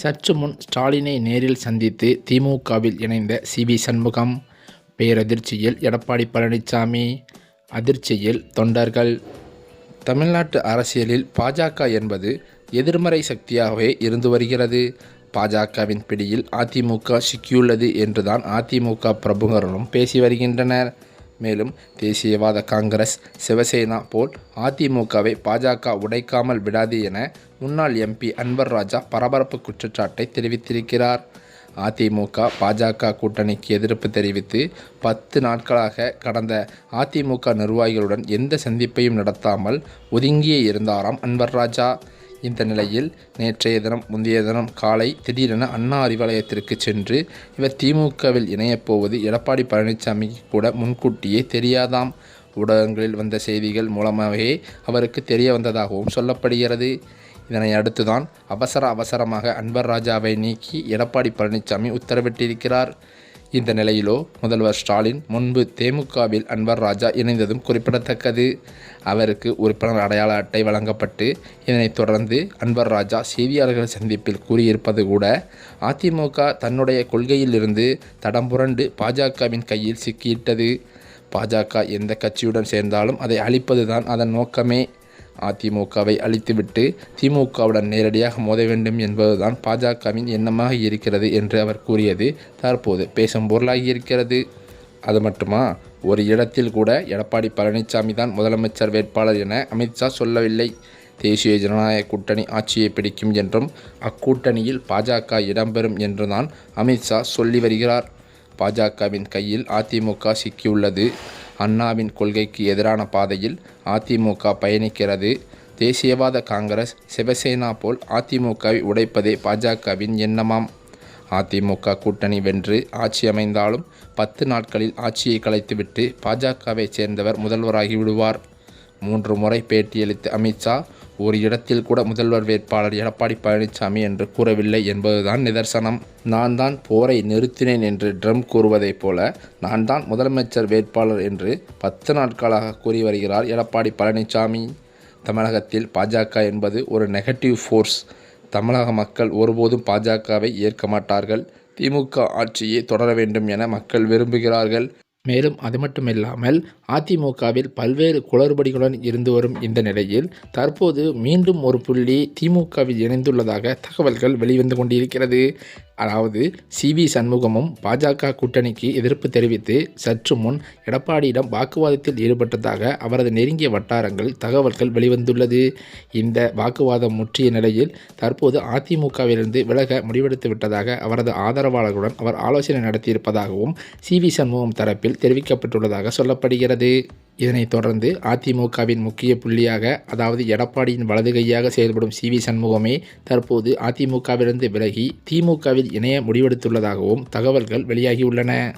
சற்று முன் ஸ்டாலினை நேரில் சந்தித்து திமுகவில் இணைந்த சிபி சண்முகம் பேரதிர்ச்சியில் எடப்பாடி பழனிசாமி அதிர்ச்சியில் தொண்டர்கள். தமிழ்நாட்டு அரசியலில் பாஜக என்பது எதிர்மறை சக்தியாகவே இருந்து வருகிறது. பாஜகவின் பிடியில் அதிமுக சிக்கியுள்ளது என்றுதான் அதிமுக பிரமுகர்களும் பேசி வருகின்றனர். மேலும் தேசியவாத காங்கிரஸ் சிவசேனா போல் அதிமுகவை பாஜக உடைக்காமல் விடாது என முன்னாள் எம்பி அன்வர் ராஜா பரபரப்பு குற்றச்சாட்டை தெரிவித்திருக்கிறார். அதிமுக பாஜக கூட்டணிக்கு எதிர்ப்பு தெரிவித்து பத்து நாட்களாக கடந்த அதிமுக நிர்வாகிகளுடன் எந்த சந்திப்பையும் நடத்தாமல் ஒதுங்கியே இருந்தாராம் அன்வர் ராஜா. இந்த நிலையில் நேற்றைய தினம் முந்தைய தினம் காலை திடீரென அண்ணா அறிவாலயத்திற்கு சென்று இவர் திமுகவில் இணையப்போவது எடப்பாடி பழனிசாமிக்கு கூட முன்கூட்டியே தெரியாதாம். ஊடகங்களில் வந்த செய்திகள் மூலமாகவே அவருக்கு தெரிய வந்ததாகவும் சொல்லப்படுகிறது. இதனை அடுத்துதான் அவசர அவசரமாக அன்பர் ராஜாவை நீக்கி எடப்பாடி பழனிசாமி உத்தரவிட்டிருக்கிறார். இந்த நிலையிலோ முதல்வர் ஸ்டாலின் முன்பு தேமுகவில் அன்வர் ராஜா இணைந்ததும் குறிப்பிடத்தக்கது. அவருக்கு உறுப்பினர் அடையாள அட்டை வழங்கப்பட்டு இதனைத் தொடர்ந்து அன்வர் ராஜா செய்தியாளர்கள் சந்திப்பில் கூறியிருப்பது கூட அதிமுக தன்னுடைய கொள்கையிலிருந்து தடம்புரண்டு பாஜகவின் கையில் சிக்கியிட்டது. பாஜக எந்த கட்சியுடன் சேர்ந்தாலும் அதை அழிப்பதுதான் அதன் நோக்கமே. அதிமுகவை அழித்துவிட்டு திமுகவுடன் நேரடியாக மோத வேண்டும் என்பதுதான் பாஜகவின் எண்ணமாக இருக்கிறது என்று அவர் கூறியது. தற்போது பேசும் பொருளாகி இருக்கிறது அது மட்டுமா? ஒரு இடத்தில் கூட எடப்பாடி பழனிசாமி தான் முதலமைச்சர் வேட்பாளர் என அமித்ஷா சொல்லவில்லை. தேசிய ஜனநாயக கூட்டணி ஆட்சியை பிடிக்கும் என்றும் அக்கூட்டணியில் பாஜக இடம்பெறும் என்றுதான் அமித்ஷா சொல்லி வருகிறார். பாஜகவின் கையில் அதிமுக சிக்கியுள்ளது. அண்ணாவின் கொள்கைக்கு எதிரான பாதையில் அதிமுக பயணிக்கிறது. தேசியவாத காங்கிரஸ் சிவசேனா போல் அதிமுகவை உடைப்பதே பாஜகவின் எண்ணமாம். அதிமுக கூட்டணி வென்று ஆட்சி அமைந்தாலும் பத்து நாட்களில் ஆட்சியை கலைத்துவிட்டு பாஜகவை சேர்ந்தவர் முதல்வராகி விடுவார். மூன்று முறை பேட்டியளித்த அமித்ஷா ஒரு இடத்தில் கூட முதல்வர் வேட்பாளர் எடப்பாடி பழனிசாமி என்று கூறவில்லை என்பதுதான் நிதர்சனம். நான் தான் போரை நிறுத்தினேன் என்று ட்ரம் கூறுவதைப் போல நான் தான் முதலமைச்சர் வேட்பாளர் என்று பத்து நாட்களாக கூறி வருகிறார் எடப்பாடி பழனிசாமி. தமிழகத்தில் பாஜக என்பது ஒரு நெகட்டிவ் ஃபோர்ஸ் தமிழக மக்கள் ஒருபோதும் பாஜகவை ஏற்க மாட்டார்கள். திமுக ஆட்சியை தொடர வேண்டும் என மக்கள் விரும்புகிறார்கள். மேலும் அது மட்டுமில்லாமல் அதிமுகவில் பல்வேறு குளறுபடிகளுடன் இருந்து வரும் இந்த நிலையில் தற்போது மீண்டும் ஒரு புள்ளி திமுகவில் இணைந்துள்ளதாக தகவல்கள் வெளிவந்து கொண்டிருக்கிறது. அதாவது சி. வி. சண்முகமும் பாஜக கூட்டணிக்கு எதிர்ப்பு தெரிவித்து சற்று முன் எடப்பாடியிடம் வாக்குவாதத்தில் ஈடுபட்டதாக அவரது நெருங்கிய வட்டாரங்கள் தகவல்கள் வெளிவந்துள்ளது. இந்த வாக்குவாதம் முற்றிய நிலையில் தற்போது அதிமுகவிலிருந்து விலக முடிவெடுத்து விட்டதாக அவரது ஆதரவாளர்களுடன் அவர் ஆலோசனை நடத்தியிருப்பதாகவும் சி. வி. சண்முகம் தரப்பில் தெரிவிக்கப்பட்டுள்ளதாக சொல்லப்படுகிறது. இதனைத் தொடர்ந்து அதிமுகவின் முக்கிய புள்ளியாக அதாவது எடப்பாடியின் வலது கையாக செயல்படும் சி வி சண்முகமே தற்போது அதிமுகவிலிருந்து விலகி திமுகவில் இணைய முடிவெடுத்துள்ளதாகவும் தகவல்கள் வெளியாகியுள்ளன.